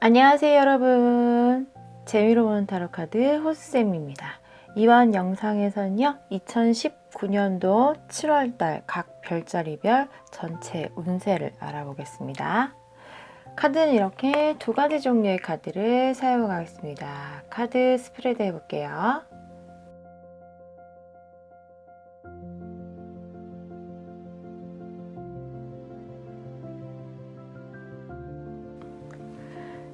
안녕하세요 여러분. 재미로 보는 타로카드 호스쌤입니다. 이번 영상에서는요 2019년도 7월달 각 별자리별 전체 운세를 알아보겠습니다. 카드는 이렇게 두 가지 종류의 카드를 사용하겠습니다. 카드 스프레드 해볼게요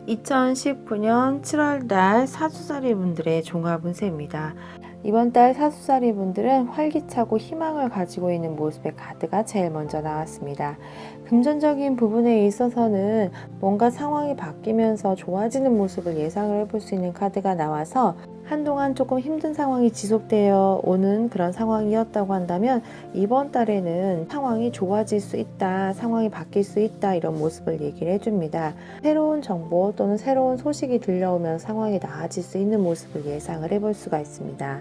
(2019년 7월달) 사주살이 분들의 종합 운세입니다. 이번 달 사수살이 분들은 활기차고 희망을 가지고 있는 모습의 카드가 제일 먼저 나왔습니다. 금전적인 부분에 있어서는 뭔가 상황이 바뀌면서 좋아지는 모습을 예상을 해볼 수 있는 카드가 나와서 한동안 조금 힘든 상황이 지속되어 오는 그런 상황이었다고 한다면 이번 달에는 상황이 좋아질 수 있다, 상황이 바뀔 수 있다 이런 모습을 얘기를 해줍니다. 새로운 정보 또는 새로운 소식이 들려오면 상황이 나아질 수 있는 모습을 예상을 해볼 수가 있습니다.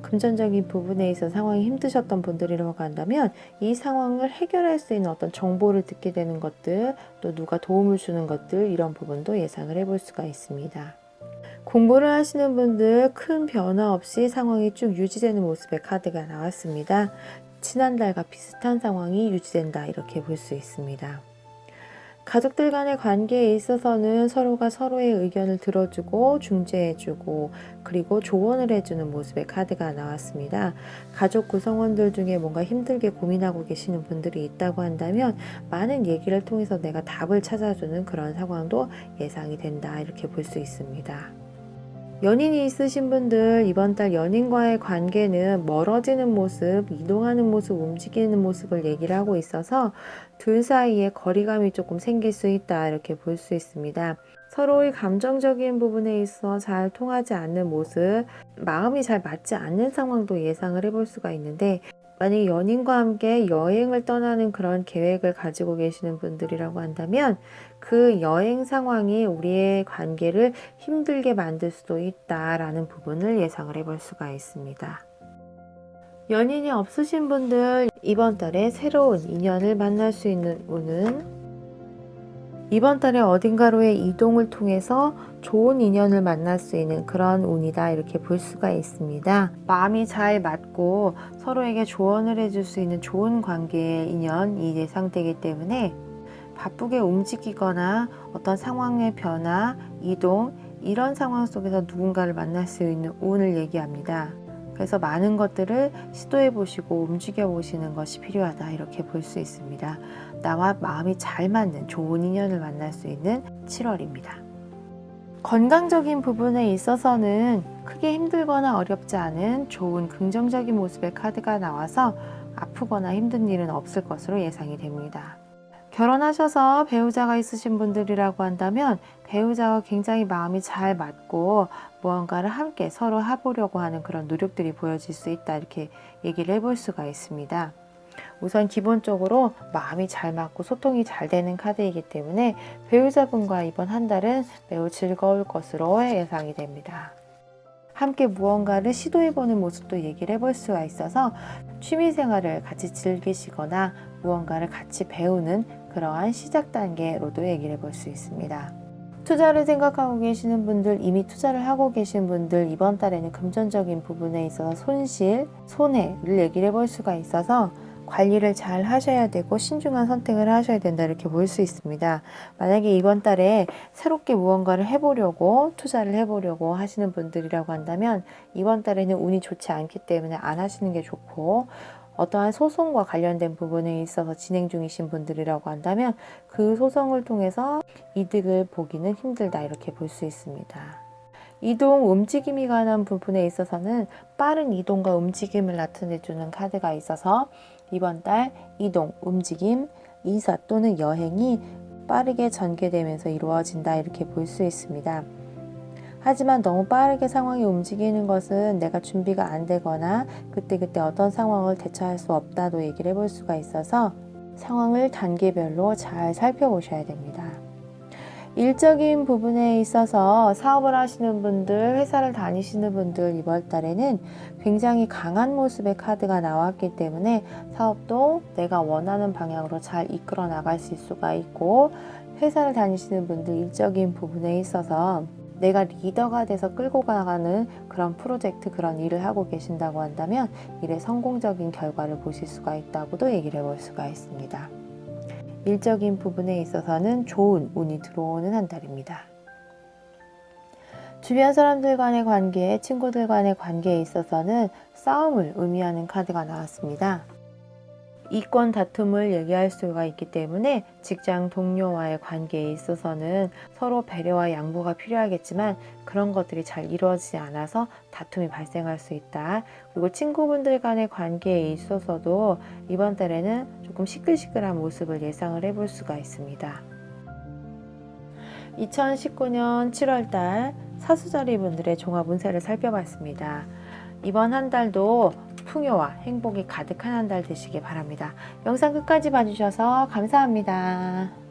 금전적인 부분에 있어 상황이 힘드셨던 분들이라고 한다면 이 상황을 해결할 수 있는 어떤 정보를 듣게 되는 것들 또 누가 도움을 주는 것들 이런 부분도 예상을 해볼 수가 있습니다. 공부를 하시는 분들 큰 변화 없이 상황이 쭉 유지되는 모습의 카드가 나왔습니다. 지난달과 비슷한 상황이 유지된다 이렇게 볼 수 있습니다. 가족들 간의 관계에 있어서는 서로가 서로의 의견을 들어주고 중재해주고 그리고 조언을 해주는 모습의 카드가 나왔습니다. 가족 구성원들 중에 뭔가 힘들게 고민하고 계시는 분들이 있다고 한다면 많은 얘기를 통해서 내가 답을 찾아주는 그런 상황도 예상이 된다 이렇게 볼 수 있습니다. 연인이 있으신 분들 이번 달 연인과의 관계는 멀어지는 모습, 이동하는 모습, 움직이는 모습을 얘기를 하고 있어서 둘 사이에 거리감이 조금 생길 수 있다 이렇게 볼 수 있습니다. 서로의 감정적인 부분에 있어 잘 통하지 않는 모습, 마음이 잘 맞지 않는 상황도 예상을 해볼 수가 있는데 만약 연인과 함께 여행을 떠나는 그런 계획을 가지고 계시는 분들이라고 한다면 그 여행 상황이 우리의 관계를 힘들게 만들 수도 있다라는 부분을 예상을 해볼 수가 있습니다. 연인이 없으신 분들 이번 달에 새로운 인연을 만날 수 있는 운은 이번 달에 어딘가로의 이동을 통해서 좋은 인연을 만날 수 있는 그런 운이다 이렇게 볼 수가 있습니다. 마음이 잘 맞고 서로에게 조언을 해줄 수 있는 좋은 관계의 인연이 예상되기 때문에 바쁘게 움직이거나 어떤 상황의 변화, 이동 이런 상황 속에서 누군가를 만날 수 있는 운을 얘기합니다. 그래서 많은 것들을 시도해 보시고 움직여 보시는 것이 필요하다 이렇게 볼 수 있습니다. 나와 마음이 잘 맞는 좋은 인연을 만날 수 있는 7월입니다. 건강적인 부분에 있어서는 크게 힘들거나 어렵지 않은 좋은 긍정적인 모습의 카드가 나와서 아프거나 힘든 일은 없을 것으로 예상이 됩니다. 결혼하셔서 배우자가 있으신 분들이라고 한다면 배우자와 굉장히 마음이 잘 맞고 무언가를 함께 서로 해보려고 하는 그런 노력들이 보여질 수 있다 이렇게 얘기를 해볼 수가 있습니다. 우선 기본적으로 마음이 잘 맞고 소통이 잘 되는 카드이기 때문에 배우자분과 이번 한 달은 매우 즐거울 것으로 예상이 됩니다. 함께 무언가를 시도해보는 모습도 얘기를 해볼 수가 있어서 취미생활을 같이 즐기시거나 무언가를 같이 배우는 그러한 시작 단계로도 얘기를 해볼 수 있습니다. 투자를 생각하고 계시는 분들, 이미 투자를 하고 계신 분들, 이번 달에는 금전적인 부분에 있어서 손실, 손해를 얘기를 해볼 수가 있어서 관리를 잘 하셔야 되고 신중한 선택을 하셔야 된다 이렇게 볼 수 있습니다. 만약에 이번 달에 새롭게 무언가를 해보려고 투자를 해보려고 하시는 분들이라고 한다면 이번 달에는 운이 좋지 않기 때문에 안 하시는 게 좋고 어떠한 소송과 관련된 부분에 있어서 진행 중이신 분들이라고 한다면 그 소송을 통해서 이득을 보기는 힘들다 이렇게 볼 수 있습니다. 이동 움직임이 관한 부분에 있어서는 빠른 이동과 움직임을 나타내주는 카드가 있어서 이번 달 이동, 움직임, 이사 또는 여행이 빠르게 전개되면서 이루어진다 이렇게 볼 수 있습니다. 하지만 너무 빠르게 상황이 움직이는 것은 내가 준비가 안 되거나 그때그때 어떤 상황을 대처할 수 없다도 얘기를 해볼 수가 있어서 상황을 단계별로 잘 살펴보셔야 됩니다. 일적인 부분에 있어서 사업을 하시는 분들, 회사를 다니시는 분들 이번 달에는 굉장히 강한 모습의 카드가 나왔기 때문에 사업도 내가 원하는 방향으로 잘 이끌어 나가실 수가 있고 회사를 다니시는 분들 일적인 부분에 있어서 내가 리더가 돼서 끌고 가가는 그런 프로젝트 그런 일을 하고 계신다고 한다면 일의 성공적인 결과를 보실 수가 있다고도 얘기를 해볼 수가 있습니다. 일적인 부분에 있어서는 좋은 운이 들어오는 한 달입니다. 주변 사람들 간의 관계, 친구들 간의 관계에 있어서는 싸움을 의미하는 카드가 나왔습니다. 이권 다툼을 얘기할 수가 있기 때문에 직장 동료와의 관계에 있어서는 서로 배려와 양보가 필요하겠지만 그런 것들이 잘 이루어지지 않아서 다툼이 발생할 수 있다. 그리고 친구분들 간의 관계에 있어서도 이번 달에는 조금 시끌시끌한 모습을 예상을 해볼 수가 있습니다. 2019년 7월달 사수자리 분들의 종합 운세를 살펴봤습니다. 이번 한 달도 풍요와 행복이 가득한 한 달 되시길 바랍니다. 영상 끝까지 봐주셔서 감사합니다.